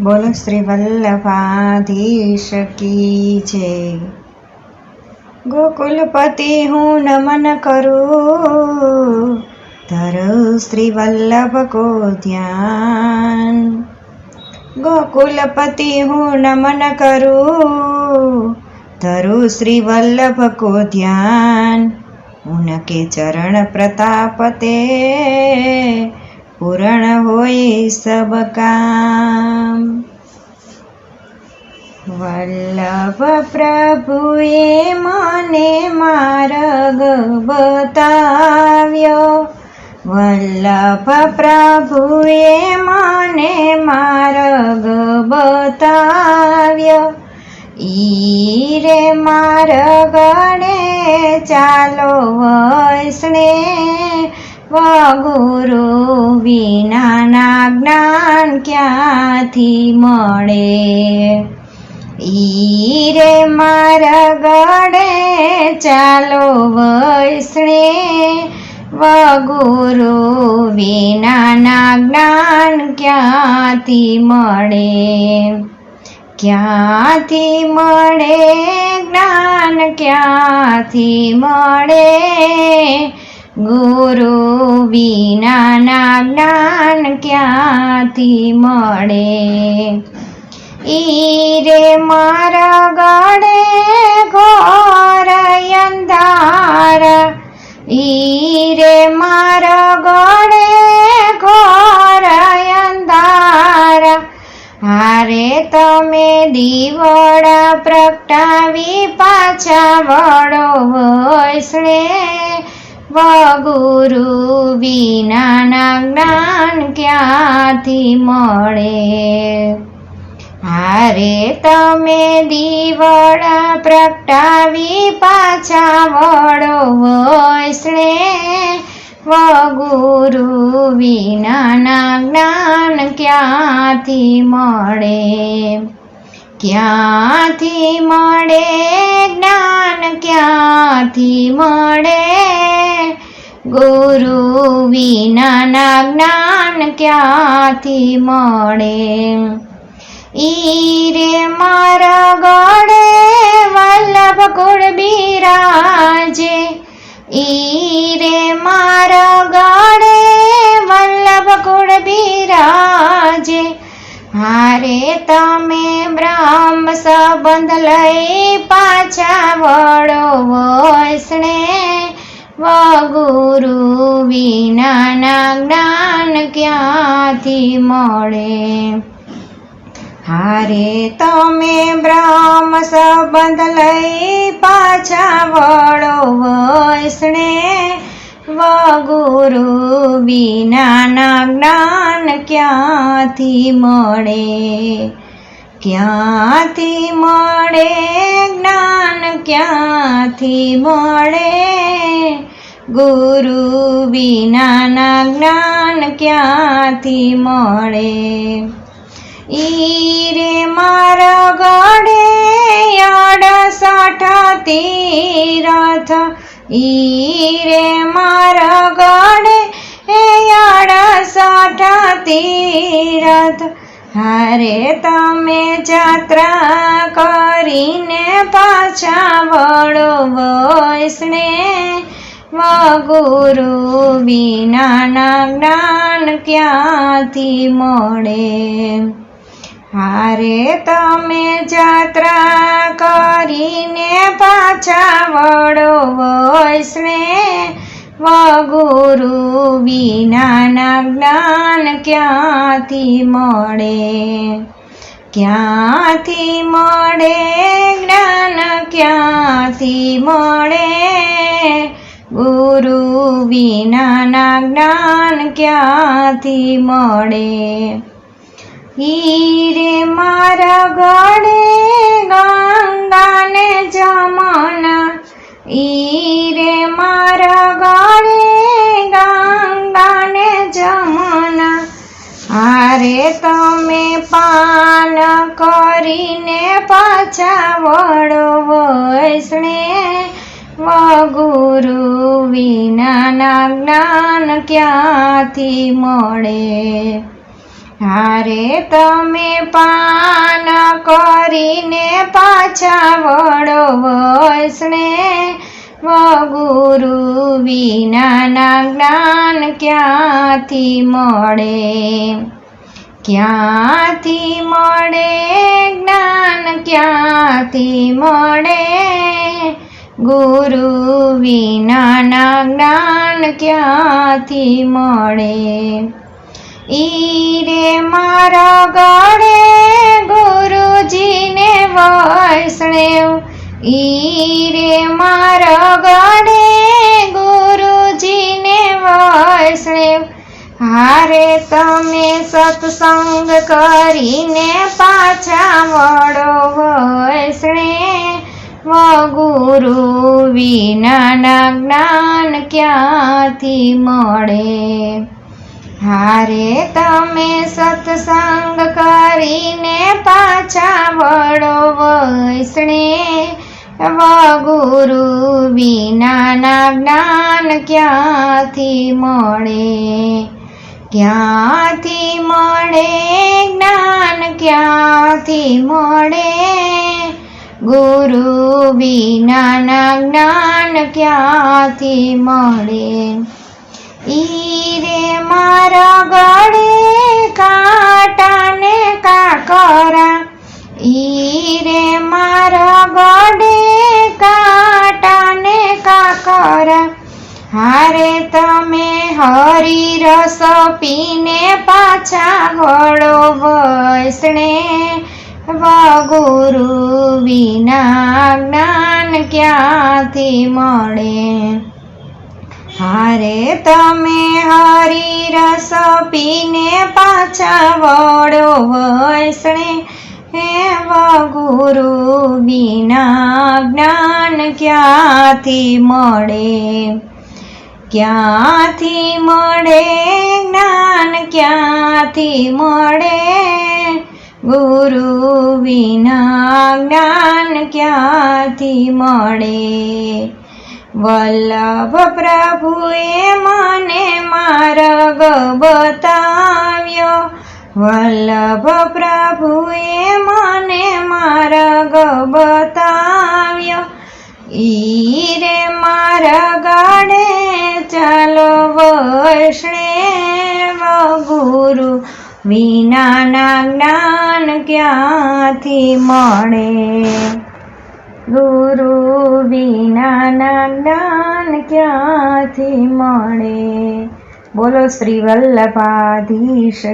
બોલો શ્રી વલ્લભાધીશ કી જય. ગોકુલપતિ હું નમન કરું, ધર શ્રી વલ્લભ કો ધ્યાન. ગોકુલપતિ હું નમન કરું, ધરું શ્રી વલ્લભ કો ધ્યાન. ઉનકે ચરણ પ્રતાપ તે પૂરણ હોય સબ કામ. વલ્લભ પ્રભુએ મને માર્ગ બતાવ્યો. વલ્લભ પ્રભુએ મને માર્ગ બતાવ્યો. ઈરે રે માર્ગણે ચાલો વૈષ્ણે વગુરુ વિનાના જ્ઞાન ક્યાંથી મળે? ઈ મારા ગડે ચાલો વૈષ્ણે, વગુરુ વિનાના જ્ઞાન ક્યાંથી મળે? ક્યાંથી મળે? જ્ઞાન ક્યાંથી મળે? ગુરુ વિનાના જ્ઞાન ક્યાંથી મળે? રે મારા ગળે ઘોર અંધાર. રે મારા ગળે ઘોર અંધાર. હારે તમે દીવડા પ્રગટાવી પાછા વળો વૈષ્ણે વગુરુ વિનાના જ્ઞાન ક્યાંથી મળે? હારે તમે દીવડા પ્રગટાવી પાછા વળો વૈષ્ણે વગુરુ વિનાના જ્ઞાન ક્યાંથી મળે? ક્યાંથી મળે? જ્ઞાન ક્યાંથી મળે? ગુરુ વિનાના જ્ઞાન ક્યાંથી મળે? ઈ રે મારા ગળે વલ્લભ કુળ બિરાજે. ઈ રે મારા ગળે વલ્લભ કુળ બિરાજે. હારે તમે બ્રહ્મ સંબંધ લઈ પાછા વળો વૈષ્ણે. વગુરુ વિનાના જ્ઞાન ક્યાંથી મળે? હારે તમે બ્રહ્મ સંબંધ લઈ પાછા વળો વૈષ્ણે. વગુરુ વિનાના જ્ઞાન ક્યાંથી મળે? ક્યાંથી મળે? જ્ઞાન ક્યાંથી મળે? ગુરુ વિનાના જ્ઞાન ક્યાંથી મળે? ઈ રે મારા ગળે અડસઠ તીરથ ઈ રે મારા ગળે અડસઠ તીરથ હારે તમે જાત્રા કરીને પાછા વળો વૈષ્ણે. ગુરુ વિનાના જ્ઞાન ક્યાંથી મળે? હારે તમે જાત્રા કરીને પાછા વળો વૈષ્ણે વગુરુ વિનાના જ્ઞાન ક્યાંથી મળે? ક્યાંથી મળે? જ્ઞાન ક્યાંથી મળે? ગુરુ વિનાના જ્ઞાન ક્યાંથી મળે? હીરે મારા ગળે ગંગાને જમના ઈરે મારા ગળે ગંગાને જમના હારે તમે પાન કરીને પાછા વળો વૈષ્ણે. ગુરુ વિનાના જ્ઞાન ક્યાંથી મળે? હારે તમે પાન કરીને પાછા વળો વ ગુરુ વિનાના જ્ઞાન ક્યાંથી મળે? ક્યાંથી મળે? જ્ઞાન ક્યાંથી મળે? ગુરુ વિનાના જ્ઞાન ક્યાંથી મળે? ઈ રે મારા ગળે ગુરુજીને વૈષ્ણવ ઈરે મારા ગળે ગુરુજીને વૈષ્ણવ હારે તમે સત્સંગ કરીને પાછા વળો વૈષ્ણે ગુરુ વિનાના જ્ઞાન ક્યાંથી મળે? હારે તમે સત્સંગ કરીને પાછા વળો વૈષ્ણે ગુરુ વિનાના જ્ઞાન ક્યાંથી મળે? ક્યાંથી મળે? જ્ઞાન ક્યાંથી મળે? ગુરુ વિનાના જ્ઞાન ક્યાંથી મળે? ઈ માર ગળે કાંટાને કાકરા ઈરે માર ગળે કાંટાને કાકરા હારે તમે હરી રસ પીને પાછા વળો વૈષ્ણે. ગુરુ વિના જ્ઞાન ક્યાંથી મળે? હારે તમે હરી રસ પીને પાછા વળો વૈષ્ણે એવા ગુરુ વિના જ્ઞાન ક્યાંથી મળે? ક્યાંથી મળે? જ્ઞાન ક્યાંથી મળે? ગુરુ, વિના જ્ઞાન ક્યાંથી મળે? વલ્લભ પ્રભુએ મને માર્ગ બતાવ્યો. વલ્લભ પ્રભુએ મને માર્ગ બતાવ્યો. ઈ રે મારા ગાડે ચાલો વૈષ્ણવ ગુરુ. વિનાના જ્ઞાન ક્યાંથી મળે? ગુરુ વિનાના જ્ઞાન ક્યાંથી મળે? બોલો શ્રી વલ્લભાધીશ